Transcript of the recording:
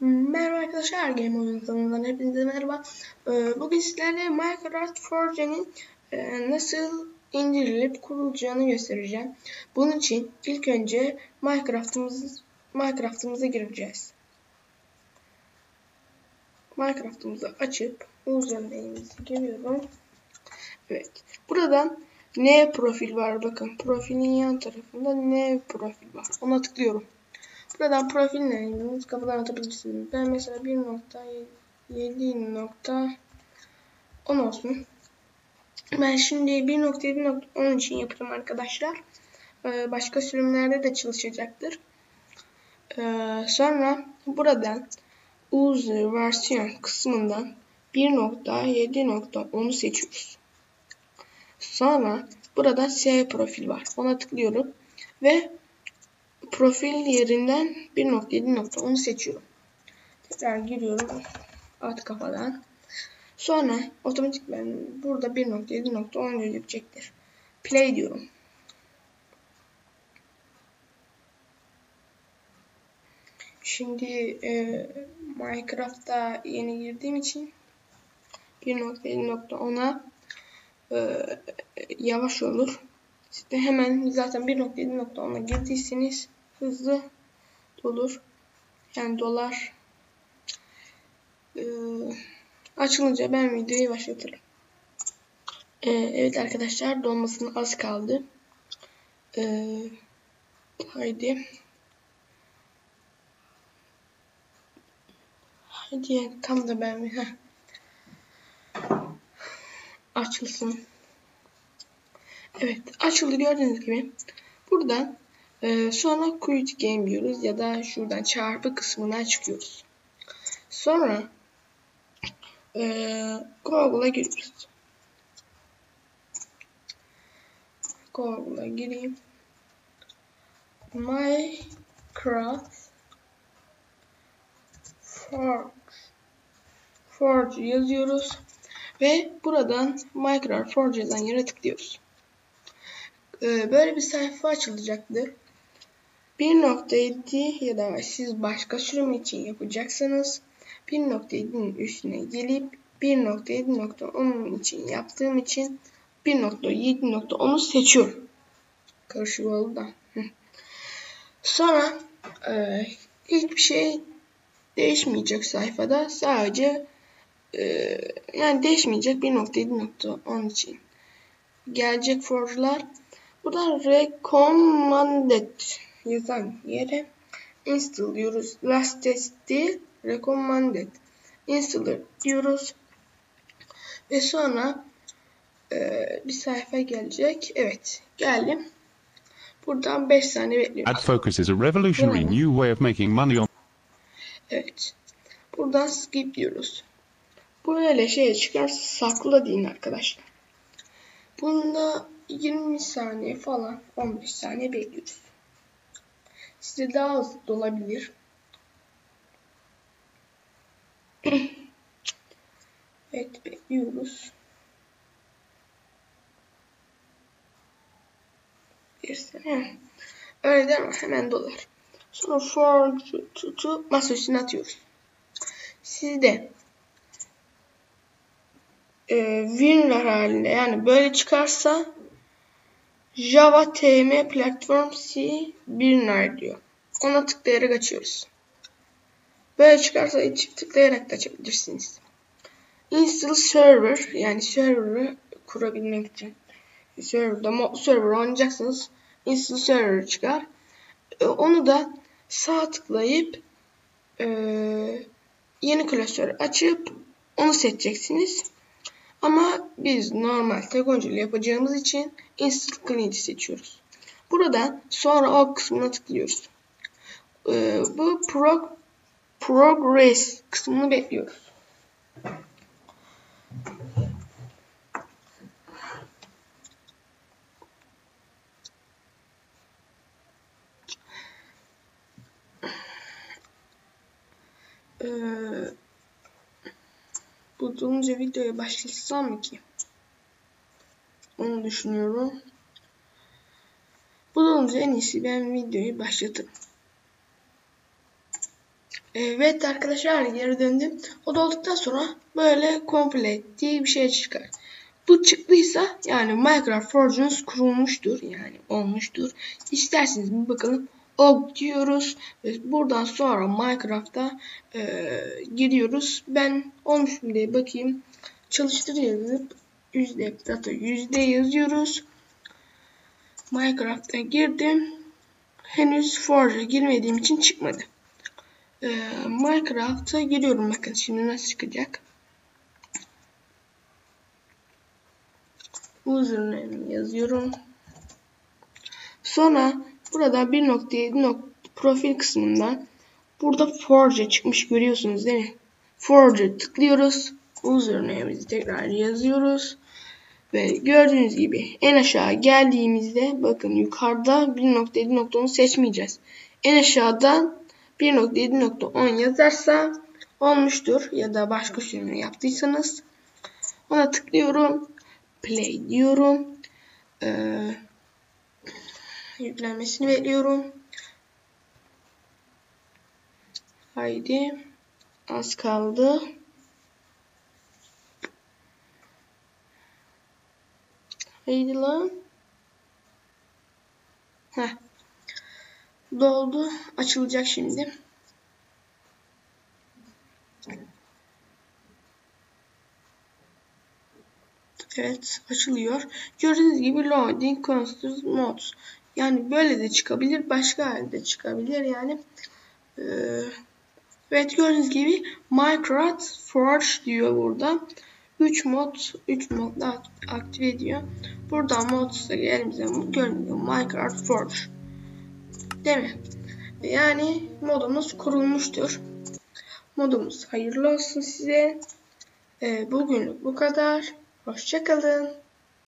Merhaba arkadaşlar, Game Oyun kanalından hepinize merhaba. Ee, Bugün sizlerle Minecraft Forge'nin e, nasıl indirilip kurulacağını göstereceğim. Bunun için ilk önce Minecraft'ımız Minecraft'ımıza gireceğiz. Minecraft'ımızı açıp usernamemizi giriyorum. Evet. Buradan ne profil var bakın. Profilin yan tarafında ne profil var. Ona tıklıyorum. Buradan profil name'iniz kapıdan atabilirsiniz. Ben mesela 1.7 nokta 10 olsun. Ben şimdi 1.7.10 için yapacağım arkadaşlar. Ee, başka sürümlerde de çalışacaktır. Ee, sonra buradan user versiyon kısmından 1.7.10'u seçiyoruz. Sonra burada S profil var. Ona tıklıyorum ve profil yerinden 1.7.10'u seçiyorum. Tekrar giriyorum alt kafadan. Sonra otomatik ben burada 1.7.10 gözükecektir. Play diyorum. Şimdi e, Minecraft'ta yeni girdiğim için 1.7.10'a e, yavaş olur. De hemen zaten 1.7.10'a girdiyseniz hızlı dolur. Yani dolar. Ee, açılınca ben videoyu başlatırım. Ee, evet arkadaşlar dolmasına az kaldı. Ee, haydi. Haydi tam da ben heh. Açılsın. Evet açıldı gördüğünüz gibi. Buradan e, sonra quit game diyoruz ya da şuradan çarpı kısmına çıkıyoruz. Sonra e, Google'a giriyoruz. Google'a gireyim. Minecraft Forge Forge yazıyoruz ve buradan Minecraft Forge yazan yere tıklıyoruz. Ee, böyle bir sayfa açılacaktır. 1.7 ya da siz başka sürüm için yapacaksanız 1.7'nin üstüne gelip 1.7.10 için yaptığım için 1.7.10'u seçiyorum. Karışık oldu da. Sonra e, hiçbir şey değişmeyecek sayfada. Sadece e, yani değişmeyecek 1.7.10 için. Gelecek forge'lar Burada recommended yazan yere install diyoruz. Last test değil, recommended installer diyoruz. Ve sonra e, bir sayfa gelecek. Evet, geldim. Buradan 5 saniye bekliyoruz. Ad focus is a revolutionary new way of making money on Evet. Buradan skip diyoruz. Böyle şey çıkarsa sakla deyin arkadaşlar. Bunda 20 saniye falan 15 saniye bekliyoruz. Size daha hızlı da olabilir. evet bekliyoruz. Bir saniye. Öyle değil mi? Hemen dolar. Sonra for tutup masa üstüne atıyoruz. Sizde e, winrar halinde yani böyle çıkarsa Java TM Platform C winrar diyor. Ona tıklayarak açıyoruz. Böyle çıkarsa çift tıklayarak da açabilirsiniz. Install server yani server'ı kurabilmek için server'da server oynayacaksınız. Install server çıkar. E, onu da sağ tıklayıp e, yeni klasör açıp onu seçeceksiniz. Ama biz normal tek yapacağımız için Instant Clean'i seçiyoruz. Burada sonra o kısmına tıklıyoruz. Ee, bu prog Progress kısmını bekliyoruz. Ee, bulduğumca videoya başlasam mı ki? Onu düşünüyorum. Bu da olunca en iyisi ben videoyu başlatırım. Evet arkadaşlar geri döndüm. O da sonra böyle komple diye bir şey çıkar. Bu çıktıysa yani Minecraft Forge'unuz kurulmuştur. Yani olmuştur. İsterseniz bir bakalım. Og diyoruz. Ve buradan sonra Minecraft'a e, giriyoruz. Ben olmuş mu diye bakayım. Çalıştır yazıp yüzde data yüzde yazıyoruz. Minecraft'a girdim. Henüz Forge'a girmediğim için çıkmadı. Ee, Minecraft'a giriyorum. Bakın şimdi nasıl çıkacak. Username yazıyorum. Sonra burada 1.7 profil kısmından burada Forge çıkmış görüyorsunuz değil mi? Forge tıklıyoruz. Username'imizi tekrar yazıyoruz. Ve gördüğünüz gibi en aşağı geldiğimizde bakın yukarıda 1.7.10'u seçmeyeceğiz. En aşağıdan 1.7.10 yazarsa olmuştur ya da başka sürümünü yaptıysanız ona tıklıyorum. Play diyorum. Ee, yüklenmesini bekliyorum. Haydi. Az kaldı. Haydi lan. Heh. Doldu. Açılacak şimdi. Evet açılıyor. Gördüğünüz gibi loading constant modes. Yani böyle de çıkabilir. Başka halde çıkabilir yani. Ee, evet gördüğünüz gibi Minecraft Forge diyor burada. 3 mod 3 modda aktive ediyor. Buradan mods'a elimize gibi Minecraft Forge. Değil mi? Yani modumuz kurulmuştur. Modumuz hayırlı olsun size. Ee, bugünlük bu kadar. Hoşçakalın.